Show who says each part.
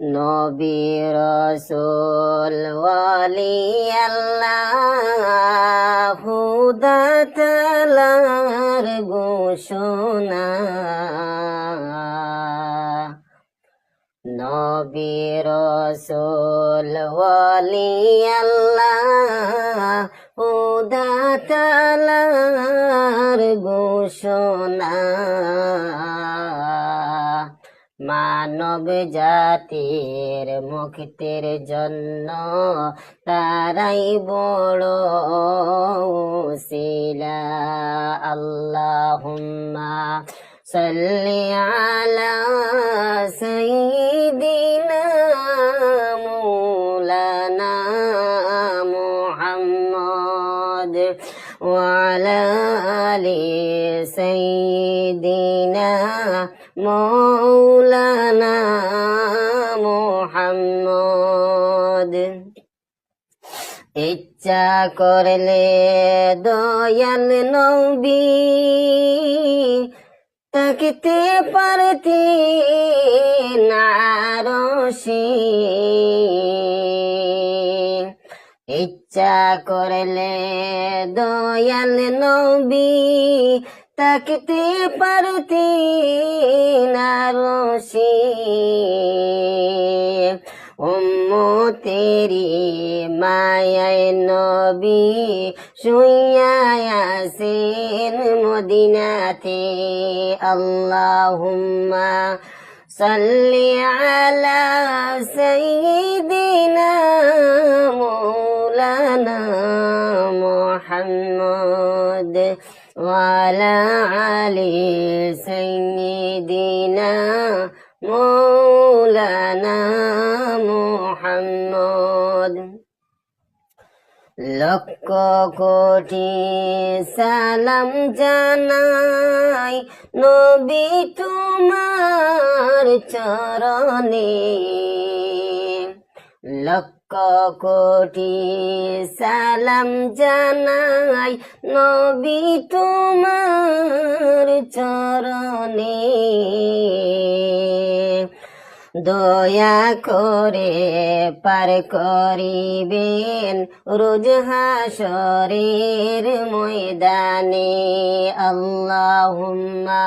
Speaker 1: নবী রসুল ওয়ালি আল্লাহ হুদা তালার ঘোষণা রসুল ওয়ালি আল্লাহ হুদা তালার মানব জাতির মুক্তির জন্য তারাই বড় শিলা আল্লাহুম্মা সাল্লি আলা সাইয়্যিদিনা মুলানা মুহাম্মদ ওয়া আলা মৌলানা মোহাম্মদ। ইচ্ছা করলে দয়াল নবী তাকিতে পারতি নারসী ইচ্ছা করলে দয়াল নবী তাকিতে পারতি নারসি উম্মতেরি মায়ায় নবী শুয়ায়াসিন মদিনাতে। আল্লাহুম্মা সাল্লি আলা সাইয়্যিদিনা مولانا محمد وعلى آل سيدنا مولانا محمد লক্ষ কোটি সালাম জানাই নবী তোমার চরণে লক্ষ কোটি সালাম জানাই নবী তোমার চরণে। দয়া করে পার করিবেন রোজ হাসরের ময়দানে। আল্লাহুম্মা